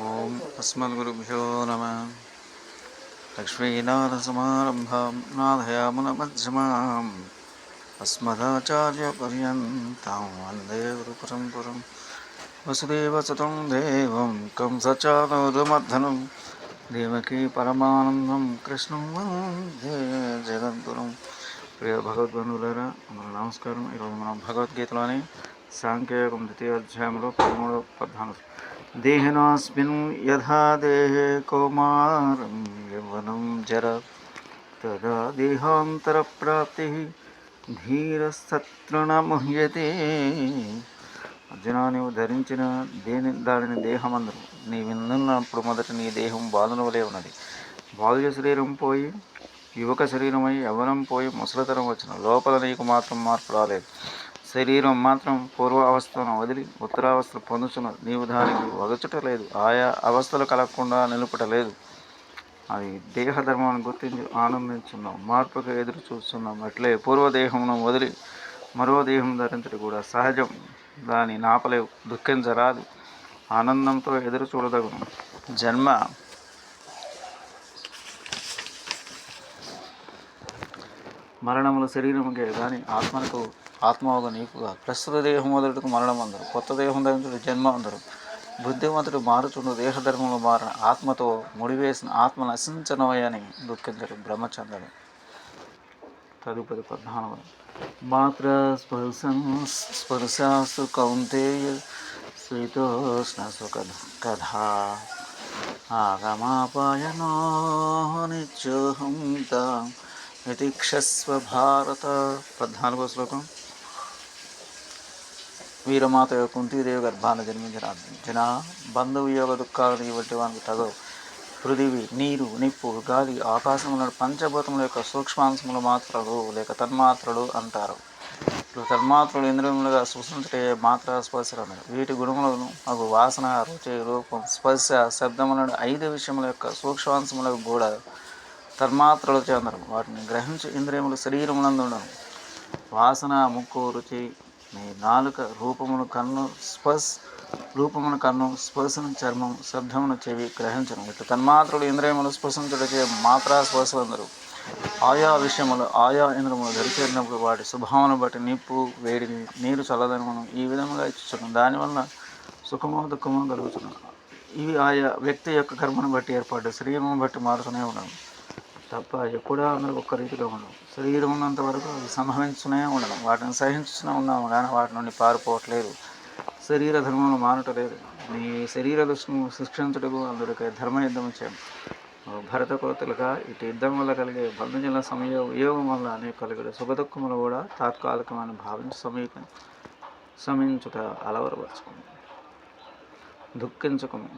ఓం అస్మద్గురుభ్యో నమ. లక్ష్మీనాథసమారంభాం నాథయామునమధ్యమాం అస్మదాచార్యపర్యంతం వందే గురుపరంపరం. వసుదేవసుతం దేవం కంసచానూరమర్ధనం దేవకీ పరమానందం కృష్ణం వందే జగద్గురం. ప్రియ భగవద్బంధువులరా అందరూ నమస్కారం. ఈరోజు మనం భగవద్గీతలోని సాంఖ్యయోగం ద్వితీయ అధ్యాయంలో పదమూడవ పద్నాలుగు. దేహినాస్మిన్ యథా దేహే కౌమారం యవనం జర తదా దేహాంతర ప్రాప్తి ధీరస్తృణ ముహ్యతే అర్జున నీవు ధరించిన దేని దానిని దేహమందరు. నీ విందున్నప్పుడు మొదట నీ దేహం బాలున వలె ఉన్నది. బాల్య శరీరం పోయి యువక శరీరమై యవనం పోయి ముసలితనం వచ్చిన లోపల నీకు మాత్రం మార్పు రాలేదు. శరీరం మాత్రం పూర్వ అవస్థను వదిలి ఉత్తరావస్థ పొందుచున్నది నీవు దానికి వగచుట లేదు ఆయా అవస్థలు కలగకుండా నిలుపుట లేదు అది దేహధర్మాన్ని గుర్తించి ఆనందించున్నాం మార్పుకు ఎదురు చూస్తున్నాం అట్లే పూర్వదేహమును వదిలి మరో దేహం ధరించడం కూడా సహజం. దాని నాపలేవు దుఃఖించరాదు. ఆనందంతో ఎదురు చూడదగును జన్మ మరణములు శరీరముకే కానీ ఆత్మకు ఆత్మవగ నీకుగా ప్రస్తుత దేహం మొదలుకు మరణం అందరు. కొత్త దేహం ధరించుడు జన్మ అందరు. బుద్ధిమంతుడు మారుచుండు దేహధర్మంలో మారిన ఆత్మతో ముడివేసిన ఆత్మ నశించనవయని దుఃఖించడు బ్రహ్మచంద్రుడు. తదుపరి పద్నాలుగు. మాత్ర స్పర్శం స్పర్శాసు కౌంతేయ శీతోష్ణ సుఖ కథా. ఆగమాపాయనో నిత్యోహం తాం నితిక్షస్వ భారత. పద్నాలుగో శ్లోకం. వీరమాత యొక్క కుంతీదేవి గర్భాన జన్మించిన జన బంధువు యోగ దుఃఖాలు ఇవ్వటి వానికి తగవు పృథివి నీరు నిప్పు గాలి ఆకాశముల పంచభూతముల యొక్క సూక్ష్మాంశములు మాత్రలు లేక తన్మాత్రలు అంటారు. ఇప్పుడు తన్మాత్రలు ఇంద్రియములుగా సూచించటే మాత్ర స్పర్శలు వీటి గుణములను అగు వాసన రుచి రూపం స్పర్శ శబ్దములను ఐదు విషయముల యొక్క సూక్ష్మాంశములకు కూడా తన్మాత్రలు చెందడం వాటిని గ్రహించి ఇంద్రియములు శరీరమునందు ఉండడం వాసన ముక్కు రుచి నీ నాలుక రూపమును కన్ను స్పర్శ రూపమును కన్ను స్పర్శను చర్మం శబ్దమును చెవి గ్రహించడం ఇట్లా తన్మాత్రుడు ఇంద్రియములు స్పర్శించుటచే మాత్రా స్పర్శలందరూ. ఆయా విషయములు ఆయా ఇంద్రములు దరిచేరినప్పుడు వాటి స్వభావను బట్టి నిప్పు వేడిని నీరు చల్లదనమును ఈ విధముగా ఇచ్చుచున్నాం దానివల్ల సుఖము దుఃఖము కలుగుతున్నాం ఇవి ఆయా వ్యక్తి యొక్క కర్మను బట్టి ఏర్పాటు శరీరమును బట్టి మారుతూనే ఉండడం. తప్ప ఎప్పుడూ అందరూ ఒక్క రీతిగా ఉండవు శరీరం ఉన్నంత వరకు అవి సంభవించునే ఉండడం. వాటిని సహించుకునే ఉన్నాము కానీ వాటి నుండి పారిపోవట్లేదు. శరీర ధర్మంలో మానటలేదు నీ శరీర దృష్టిని శిక్షించుటకు ధర్మ యుద్ధం చేయండి భరత కోతలుగా ఇటు యుద్ధం వల్ల కలిగే బంధుజల సమయ వియోగం వల్ల అనేక కలిగే సుఖదుఖములు కూడా తాత్కాలికమని భావించి సమీప సమయించుట అలవరపరచుకుంది దుఃఖించుకుని